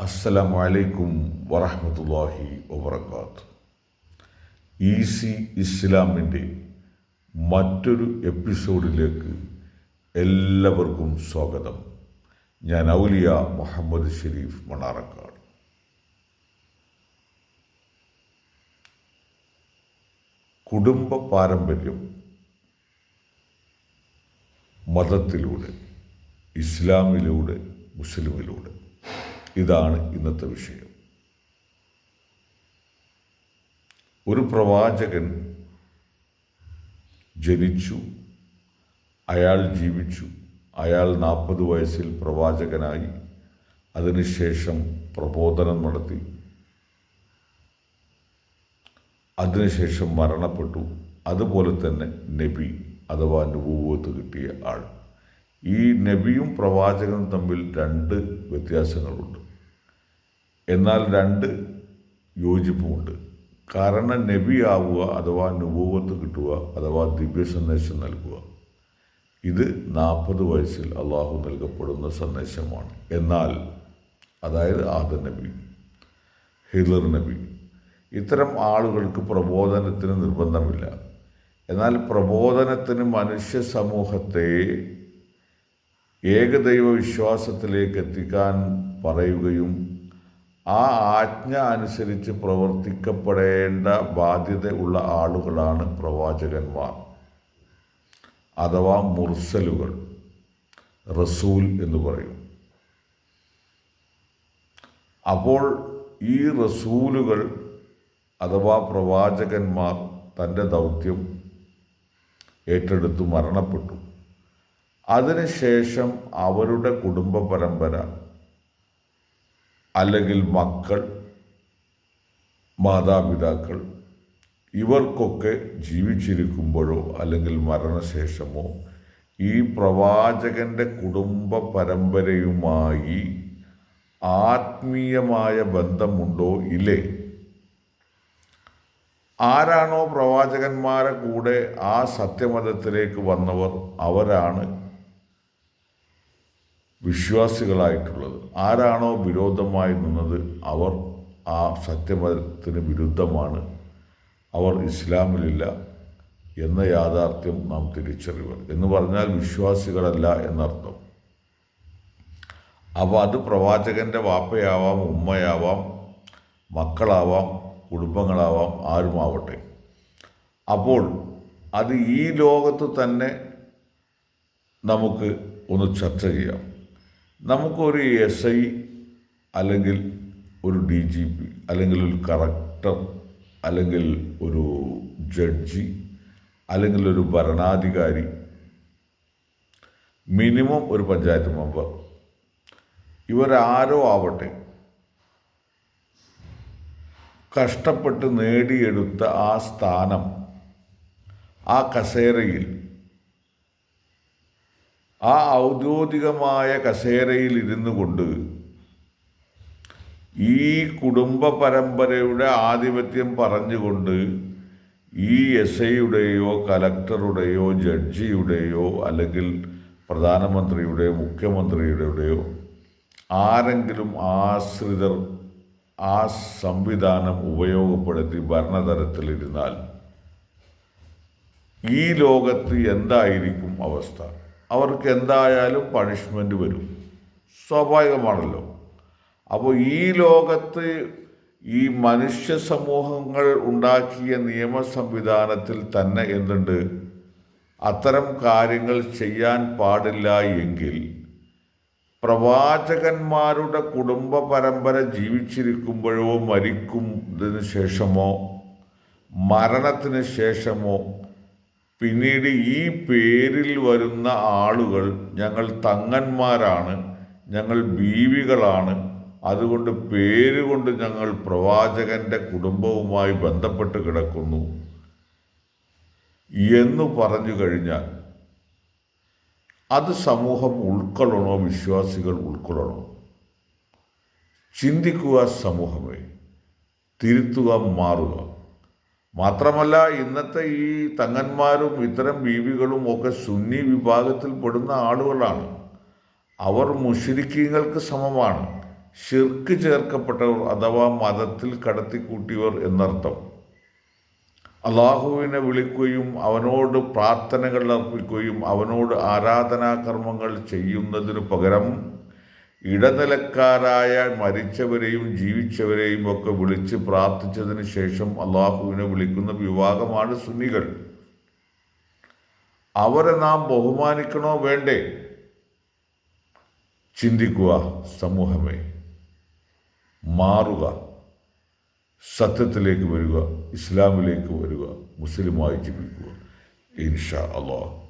അസ്സലാമു അലൈക്കും വറഹമത്തല്ലാഹി വബർക്കാത്ത് ഈസി ഇസ്ലാമിന്റെ മറ്റൊരു എപ്പിസോഡിലേക്ക് എല്ലാവർക്കും സ്വാഗതം. ഞാൻ ഔലിയ മുഹമ്മദ് ഷെരീഫ് മണാറക്കാട് കുടുംബ പാരമ്പര്യം മതത്തിലൂടെ ഇസ്ലാമിലൂടെ മുസ്ലിമിലൂടെ ഇതാണ് ഇന്നത്തെ വിഷയം. ഒരു പ്രവാചകൻ ജനിച്ചു അയാൾ ജീവിച്ചു അയാൾ നാൽപ്പത് വയസ്സിൽ പ്രവാചകനായി അതിനുശേഷം പ്രബോധനം നടത്തി. അതിനുശേഷം മരണപ്പെട്ടു. അതുപോലെ തന്നെ നബി അഥവാ നുപൂവത്ത് കിട്ടിയ ആൾ. ഈ നബിയും പ്രവാചകനും തമ്മിൽ രണ്ട് വ്യത്യാസങ്ങളുണ്ട്. എന്നാൽ രണ്ട് യോജിപ്പുമുണ്ട്. കാരണം നബി ആവുക അഥവാ നുപൂവത്ത് കിട്ടുക അഥവാ ദിവ്യ സന്ദേശം നൽകുക. ഇത് നാൽപ്പത് വയസ്സിൽ അള്ളാഹു നൽകപ്പെടുന്ന സന്ദേശമാണ്. എന്നാൽ അതായത് ആദ നബി ഹിലർ നബി ഇത്തരം ആളുകൾക്ക് പ്രബോധനത്തിന് നിർബന്ധമില്ല. എന്നാൽ പ്രബോധനത്തിന് മനുഷ്യ സമൂഹത്തെ ഏകദൈവ വിശ്വാസത്തിലേക്ക് എത്തിക്കാൻ പറയുകയും ആ ആജ്ഞ അനുസരിച്ച് പ്രവർത്തിക്കപ്പെടേണ്ട ബാധ്യത ഉള്ള ആളുകളാണ് പ്രവാചകന്മാർ. അഥവാ മുർസലുകൾ റസൂൽ എന്ന് പറയും. അപ്പോൾ ഈ റസൂലുകൾ അഥവാ പ്രവാചകന്മാർ തന്റെ ദൗത്യം ഏറ്റെടുത്തു മരണപ്പെട്ടു. അതിനുശേഷം അവരുടെ കുടുംബ പരമ്പര അല്ലെങ്കിൽ മക്കൾ മാതാപിതാക്കൾ ഇവർക്കൊക്കെ ജീവിച്ചിരിക്കുമ്പോഴോ അല്ലെങ്കിൽ മരണശേഷമോ ഈ പ്രവാചകന്റെ കുടുംബ പരമ്പരയുമായി ആത്മീയമായ ബന്ധമുണ്ടോ? ഇല്ലേ? ആരാണോ പ്രവാചകന്മാരെ കൂടെ ആ സത്യമതത്തിലേക്ക് വന്നവർ അവരാണ് വിശ്വാസികളായിട്ടുള്ളത്. ആരാണോ വിരോധമായി നിന്നത് അവർ ആ സത്യമതത്തിന് വിരുദ്ധമാണ്. അവർ ഇസ്ലാമിലില്ല എന്ന യാഥാർത്ഥ്യം നാം തിരിച്ചറിയുക എന്ന് പറഞ്ഞാൽ വിശ്വാസികളല്ല എന്നർത്ഥം. അപ്പോൾ അത് പ്രവാചകന്റെ വാപ്പയാവാം ഉമ്മയാവാം മക്കളാവാം കുടുംബങ്ങളാവാം ആരുമാവട്ടെ. അപ്പോൾ അത് ഈ ലോകത്ത് തന്നെ നമുക്ക് ഒന്ന് ചർച്ച ചെയ്യാം. നമുക്കൊരു എസ് ഐ അല്ലെങ്കിൽ ഒരു ഡി ജി പി അല്ലെങ്കിൽ ഒരു കറക്ടർ അല്ലെങ്കിൽ ഒരു ജഡ്ജി അല്ലെങ്കിൽ ഒരു ഭരണാധികാരി മിനിമം ഒരു പഞ്ചായത്ത് മെമ്പർ ഇവരാരോ ആവട്ടെ കഷ്ടപ്പെട്ട് നേടിയെടുത്ത ആ സ്ഥാനം ആ കസേരയിൽ ആ ഔദ്യോഗികമായ കസേരയിൽ ഇരുന്നു കൊണ്ട് ഈ കുടുംബ പരമ്പരയുടെ ആധിപത്യം പറഞ്ഞുകൊണ്ട് ഈ എസ് ഐയുടെയോ കലക്ടറുടെയോ ജഡ്ജിയുടെയോ അല്ലെങ്കിൽ പ്രധാനമന്ത്രിയുടെയോ മുഖ്യമന്ത്രിയുടെയോ ആരെങ്കിലും ആശ്രിതർ ആ സംവിധാനം ഉപയോഗപ്പെടുത്തി ഭരണതലത്തിലിരുന്നാൽ ഈ ലോകത്ത് എന്തായിരിക്കും അവസ്ഥ? അവർക്ക് എന്തായാലും പണിഷ്മെന്റ് വരും. സ്വാഭാവികമാണല്ലോ. അപ്പോൾ ഈ ലോകത്ത് ഈ മനുഷ്യ സമൂഹങ്ങൾ ഉണ്ടാക്കിയ നിയമ സംവിധാനത്തിൽ തന്നെ എന്തുണ്ട്? അത്തരം കാര്യങ്ങൾ ചെയ്യാൻ പാടില്ല എങ്കിൽ പ്രവാചകന്മാരുടെ കുടുംബ പരമ്പര ജീവിച്ചിരിക്കുമ്പോഴോ മരിക്കുന്നതിന് ശേഷമോ മരണത്തിന് ശേഷമോ പിന്നീട് ഈ പേരിൽ വരുന്ന ആളുകൾ ഞങ്ങൾ തങ്ങന്മാരാണ് ഞങ്ങൾ ബീവികളാണ്. അതുകൊണ്ട് പേരുകൊണ്ട് ഞങ്ങൾ പ്രവാചകന്റെ കുടുംബവുമായി ബന്ധപ്പെട്ട് കിടക്കുന്നു. എന്ന് പറഞ്ഞു കഴിഞ്ഞാൽ അത് സമൂഹം ഉൾക്കൊള്ളണോ വിശ്വാസികൾ ഉൾക്കൊള്ളണോ? ചിന്തിക്കുക സമൂഹമേ തിരുത്തുക മാറുക. മാത്രമല്ല ഇന്നത്തെ ഈ തങ്ങന്മാരും ഇത്തരം ബീവികളും ഒക്കെ സുന്നി വിഭാഗത്തിൽ പെടുന്ന ആളുകളാണ്. അവർ മുഷിരിക്കീങ്ങൾക്ക് സമമാണ്. ഷിർക്ക് ചേർക്കപ്പെട്ടവർ അഥവാ മതത്തിൽ കടത്തിക്കൂട്ടിയവർ എന്നർത്ഥം. അള്ളാഹുവിനെ വിളിക്കുകയും അവനോട് പ്രാർത്ഥനകൾ അർപ്പിക്കുകയും അവനോട് ആരാധനാകർമ്മങ്ങൾ ചെയ്യുന്നതിനു പകരം ഇടനിലക്കാരായ മരിച്ചവരെയും ജീവിച്ചവരെയും ഒക്കെ വിളിച്ച് പ്രാർത്ഥിച്ചതിന് ശേഷം അള്ളാഹുവിനെ വിളിക്കുന്ന വിഭാഗമാണ് സുന്നികൾ. അവരെ നാം ബഹുമാനിക്കണോ വേണ്ടേ? ചിന്തിക്കുക സമൂഹമേ. മാറുക. സത്യത്തിലേക്ക് വരിക ഇസ്ലാമിലേക്ക് വരിക മുസ്ലിമായി ജീവിക്കുക. ഇൻഷാ അള്ളാഹ്.